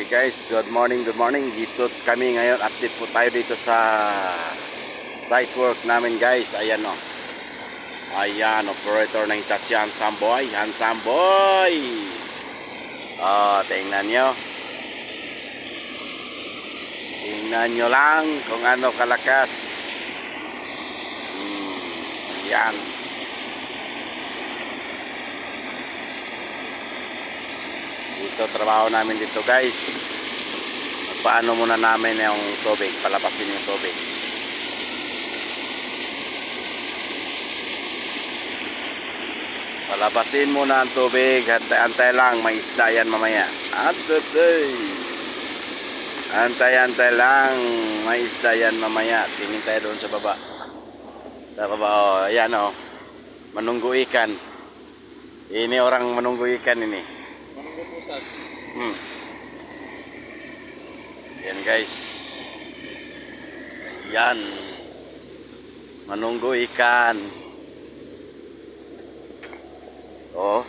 Okay guys, good morning, good morning. Dito kami ngayon, update po tayo dito sa site work namin guys. Ayan o. Ayan, operator ng Itachi Hansam Boy. Hansam Boy! Oh, tingnan nyo. Tingnan nyo lang kung ano kalakas. Hmm, ayan. Dito trabaho namin dito guys. Paano muna namin yung tubig, palabasin yung tubig. Palabasin muna ang tubig, antay-antay lang, may isda yan mamaya. Antay, antay-antay lang, may isda yan mamaya. Tingin tayo doon sa baba. Sa baba, oh, ayan oh. Manunggo ikan. Ini orang menunggu ikan ini. Pusat. Hmm. Yan guys. Yan. Manunggo ikan. Oh,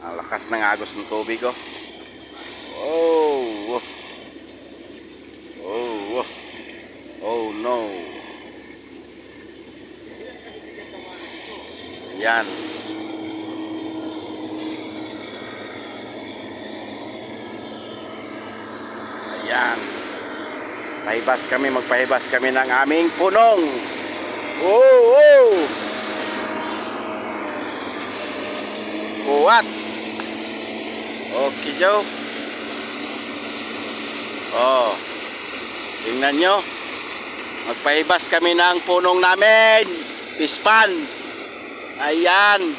ang lakas ng agos ng tubig. Oh. Oh. Oh. Oh no. Yan. Ayan. Pahibas kami, magpahibas kami ng aming punong. Oh, oh. Kuwat. Okay, Joe. Oh. Tingnan nyo. Magpahibas kami ng punong namin. Pispan. Ayan.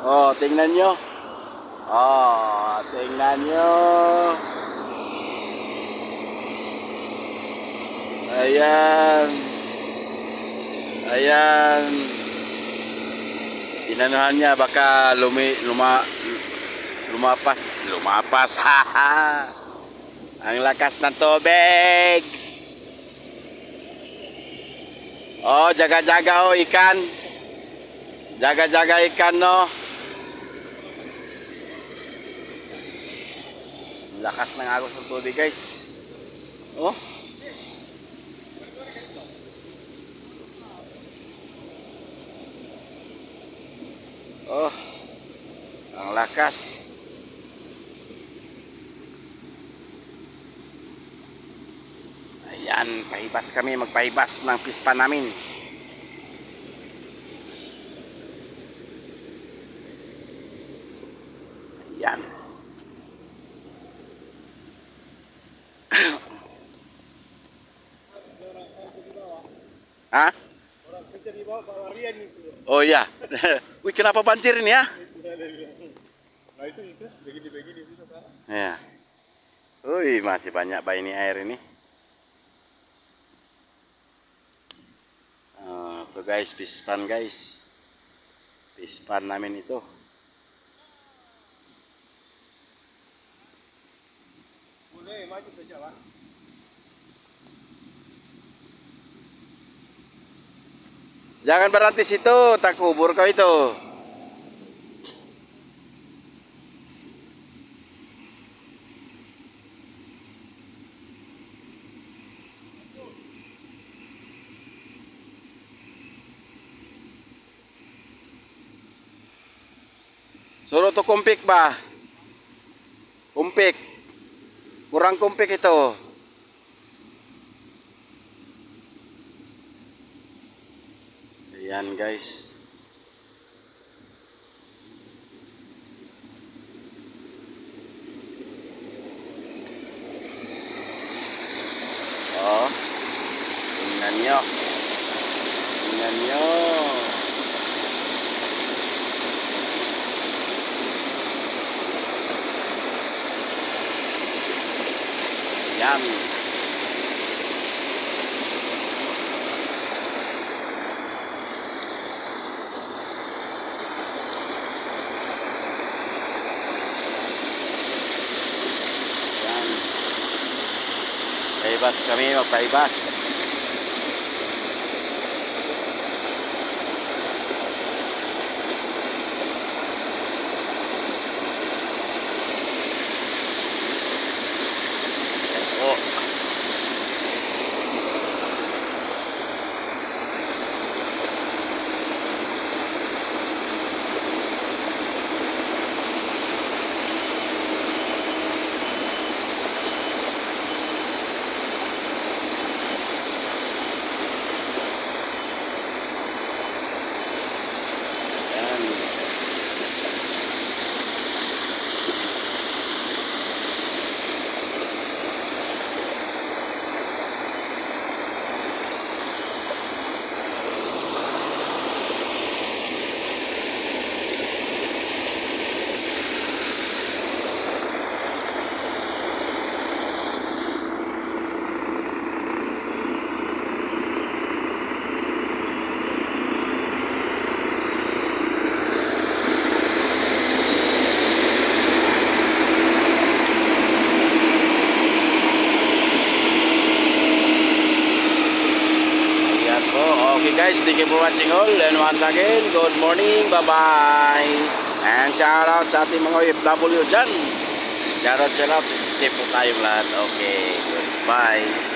Oh, tingnan nyo. Oh, tingnan nyo. Ayan. Ayan. Inanuhan niya baka lumi, luma, lumapas. Lumapas. Haha. Ang lakas ng tubig. Oh, jaga-jaga oh ikan. Jaga-jaga ikan no. Lakas ng agos ng tubig guys. Oh. Ang lakas. Ayan, pahibas kami, magpahibas ng pispa namin. Ayan. Ha? Orang kerja di bawah Pak Warian itu. Oh iya. Wih, kenapa banjir ini ya? Ya. Wih, masih banyak bayi ini air ini. Oh, tuh guys, pispan guys. Pispan namin itu. Boleh maju saja Pak. Jangan berhenti situ, tak kubur kau itu. Suruh tuh kumpik bah. Kumpik. Kurang kumpik itu. Ayan guys. Oh. Tingnan nyo. Tingnan nyo. Yan. Yan. Paibas kami, magpaibas. Okay guys, thank you for watching all. And once again, good morning. Bye-bye. And shout out sa ating mga OFW dyan. Shout out, shout out. Safe tayong lahat. Okay, goodbye.